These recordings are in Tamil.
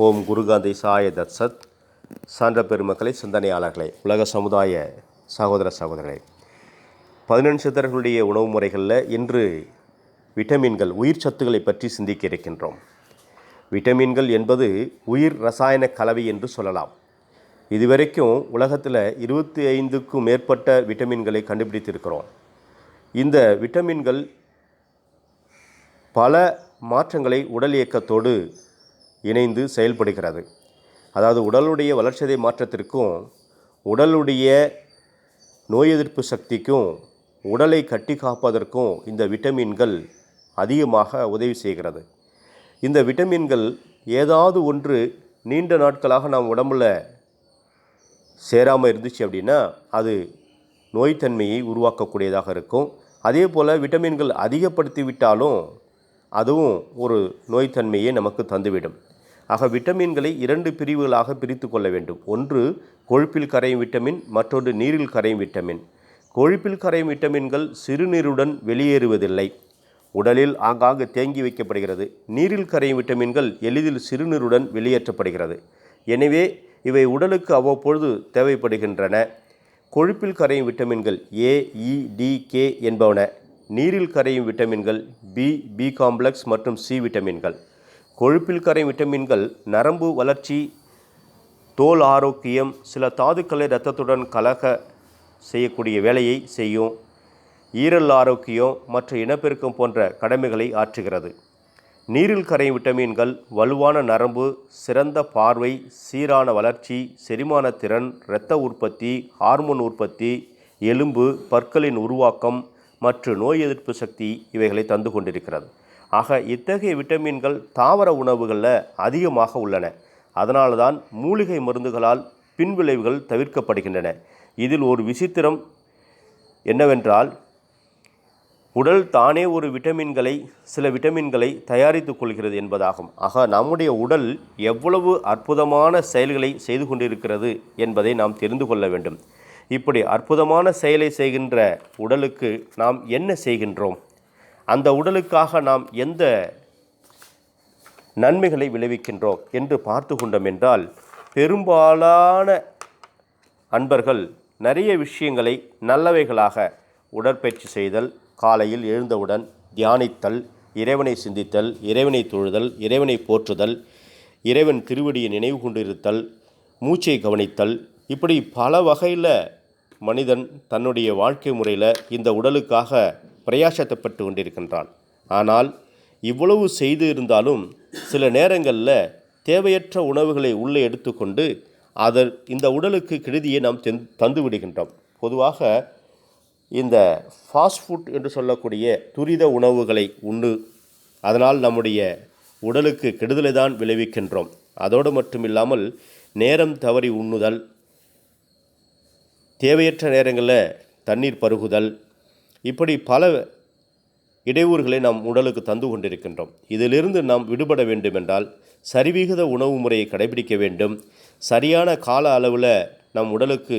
ஓம் குருகாந்தி சாய தத்சத். சான்ற பெருமக்களை சிந்தனையாளர்களே உலக சமுதாய சகோதர சகோதரர்களே. பதினெண்டு சித்தர்களுடைய உணவு முறைகளில் இன்று விட்டமின்கள் உயிர் சத்துக்களை பற்றி சிந்திக்க இருக்கின்றோம். விட்டமின்கள் என்பது உயிர் ரசாயன கலவை என்று சொல்லலாம். இதுவரைக்கும் உலகத்தில் இருபத்தி ஐந்துக்கும் மேற்பட்ட விட்டமின்களை கண்டுபிடித்திருக்கிறோம். இந்த விட்டமின்கள் பல மாற்றங்களை உடல் இயக்கத்தோடு இணைந்து செயல்படுகிறது. அதாவது உடலுடைய வளர்ச்சிதை மாற்றத்திற்கும் உடலுடைய நோய் எதிர்ப்பு சக்திக்கும் உடலை கட்டி காப்பதற்கும் இந்த விட்டமின்கள் அதிகமாக உதவி செய்கிறது. இந்த விட்டமின்கள் ஏதாவது ஒன்று நீண்ட நாட்களாக நாம் உடம்புல சேராமல் இருந்துச்சு அப்படின்னா அது நோய்த்தன்மையை உருவாக்கக்கூடியதாக இருக்கும். அதே போல் விட்டமின்கள் அதிகப்படுத்தி விட்டாலும் அதுவும் ஒரு நோய்த்தன்மையை நமக்கு தந்துவிடும். ஆக விட்டமின்களை இரண்டு பிரிவுகளாக பிரித்து கொள்ள வேண்டும். ஒன்று கொழுப்பில் கரையும் விட்டமின் மற்றொன்று நீரில் கரையும் விட்டமின். கொழுப்பில் கரையும் விட்டமின்கள் சிறுநீருடன் வெளியேறுவதில்லை. உடலில் ஆங்காங்கு தேங்கி வைக்கப்படுகிறது. நீரில் கரையும் விட்டமின்கள் எளிதில் சிறுநீருடன் வெளியேற்றப்படுகிறது. எனவே இவை உடலுக்கு அவ்வப்பொழுது தேவைப்படுகின்றன. கொழுப்பில் கரையும் விட்டமின்கள் ஏ இ டி கே என்பவன நீரில் கரையும் விட்டமின்கள் பி பி காம்ப்ளெக்ஸ் மற்றும் சி விட்டமின்கள். கொழுப்பில் கரையும் விட்டமின்கள் நரம்பு வளர்ச்சி தோல் ஆரோக்கியம் சில தாதுக்களை இரத்தத்துடன் கலக செய்யக்கூடிய வேலையை செய்யும் ஈரல் ஆரோக்கியம் மற்ற இனப்பெருக்கம் போன்ற கடமைகளை ஆற்றுகிறது. நீரில் கரையும் விட்டமின்கள் வலுவான நரம்பு சிறந்த பார்வை சீரான வளர்ச்சி செரிமான திறன் இரத்த உற்பத்தி ஹார்மோன் உற்பத்தி எலும்பு பற்களின் உருவாக்கம் மற்றும் நோய் எதிர்ப்பு சக்தி இவைகளை தந்து கொண்டிருக்கிறது. ஆக இத்தகைய விட்டமின்கள் தாவர உணவுகளில் அதிகமாக உள்ளன. அதனால தான் மூலிகை மருந்துகளால் பின்விளைவுகள் தவிர்க்கப்படுகின்றன. இதில் ஒரு விசித்திரம் என்னவென்றால் உடல் தானே ஒரு விட்டமின்களை சில விட்டமின்களை தயாரித்துக் கொள்கிறது என்பதாகும். ஆக நம்முடைய உடல் எவ்வளவு அற்புதமான செயல்களை செய்து கொண்டிருக்கிறது என்பதை நாம் தெரிந்து கொள்ள வேண்டும். இப்படி அற்புதமான செயலை செய்கின்ற உடலுக்கு நாம் என்ன செய்கின்றோம்? அந்த உடலுக்காக நாம் எந்த நன்மைகளை விளைவிக்கின்றோம் என்று பார்த்து கொண்டோம் என்றால் பெரும்பாலான அன்பர்கள் நிறைய விஷயங்களை நல்லவைகளாக உடற்பயிற்சி செய்தல் காலையில் எழுந்தவுடன் தியானித்தல் இறைவனை சிந்தித்தல் இறைவனை தொழுதல் இறைவனை போற்றுதல் இறைவன் திருவடியை நினைவு கொண்டிருத்தல் மூச்சை கவனித்தல் இப்படி பல வகையில் மனிதன் தன்னுடைய வாழ்க்கை முறையில் இந்த உடலுக்காக பிரயாசத்தப்பட்டு கொண்டிருக்கின்றான். ஆனால் இவ்வளவு செய்து இருந்தாலும் சில நேரங்களில் தேவையற்ற உணவுகளை உள்ளே எடுத்துக்கொண்டு அதர் இந்த உடலுக்கு கெடுதியை நாம் தென் தந்து விடுகின்றோம். பொதுவாக இந்த ஃபாஸ்ட் ஃபுட் என்று சொல்லக்கூடிய துரித உணவுகளை உண்டு. அதனால் நம்முடைய உடலுக்கு கெடுதலை தான் விளைவிக்கின்றோம். அதோடு மட்டும் இல்லாமல் நேரம் தவறி உண்ணுதல் தேவையற்ற நேரங்களில் தண்ணீர் பருகுதல் இப்படி பல இடையூறுகளை நாம் உடலுக்கு தந்து கொண்டிருக்கின்றோம். இதிலிருந்து நாம் விடுபட வேண்டுமென்றால் சரிவிகித உணவு முறையை கடைபிடிக்க வேண்டும். சரியான கால அளவில் நம் உடலுக்கு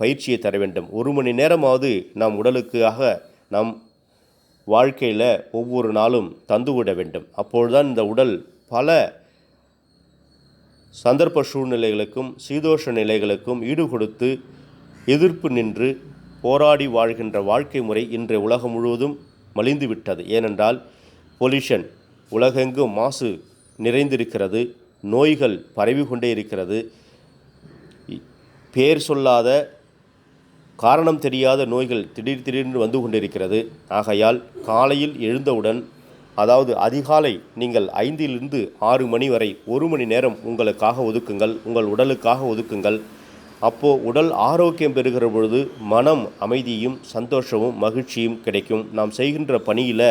பயிற்சியை தர வேண்டும். ஒரு மணி நேரமாவது நாம் உடலுக்காக நம் வாழ்க்கையில் ஒவ்வொரு நாளும் தந்துவிட வேண்டும். அப்பொழுதுதான் இந்த உடல் பல சந்தர்ப்ப சூழ்நிலைகளுக்கும் சீதோஷ நிலைகளுக்கும் ஈடுகொடுத்து எதிர்ப்பு நின்று போராடி வாழ்கின்ற வாழ்க்கை முறை இன்றைய உலகம் முழுவதும் மலிந்துவிட்டது. ஏனென்றால் பொல்யூஷன் உலகெங்கும் மாசு நிறைந்திருக்கிறது நோய்கள் பரவி கொண்டே இருக்கிறது. பேர் சொல்லாத காரணம் தெரியாத நோய்கள் திடீர் திடீர்னு வந்து கொண்டிருக்கிறது. ஆகையால் காலையில் எழுந்தவுடன் அதாவது அதிகாலை நீங்கள் ஐந்திலிருந்து ஆறு மணி வரை ஒரு மணி நேரம் உங்களுக்காக ஒதுக்குங்கள் உங்கள் உடலுக்காக ஒதுக்குங்கள். அப்போது உடல் ஆரோக்கியம் பெறுகிற பொழுது மனம் அமைதியும் சந்தோஷமும் மகிழ்ச்சியும் கிடைக்கும். நாம் செய்கின்ற பணியில்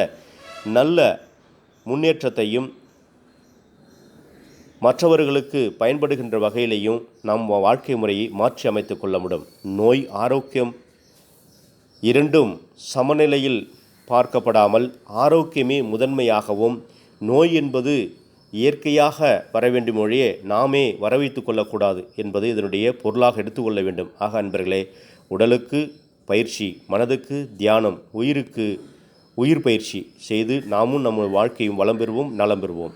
நல்ல முன்னேற்றத்தையும் மற்றவர்களுக்கு பயன்படுகின்ற வகையிலையும் நம் வாழ்க்கை முறையை மாற்றி அமைத்து கொள்ள முடியும். நோய் ஆரோக்கியம் இரண்டும் சமநிலையில் பார்க்கப்படாமல் ஆரோக்கியமே முதன்மையாகவும் நோய் என்பது இயற்கையாக வர வேண்டும் மொழியே நாமே வரவைத்துக் கொள்ளக்கூடாது என்பது இதனுடைய பொருளாக எடுத்துக்கொள்ள வேண்டும். ஆக அன்பர்களே உடலுக்கு பயிற்சி மனதுக்கு தியானம் உயிருக்கு உயிர் பயிற்சி செய்து நாமும் நம்முடைய வாழ்க்கையும் வளம் பெறுவோம் நலம் பெறுவோம்.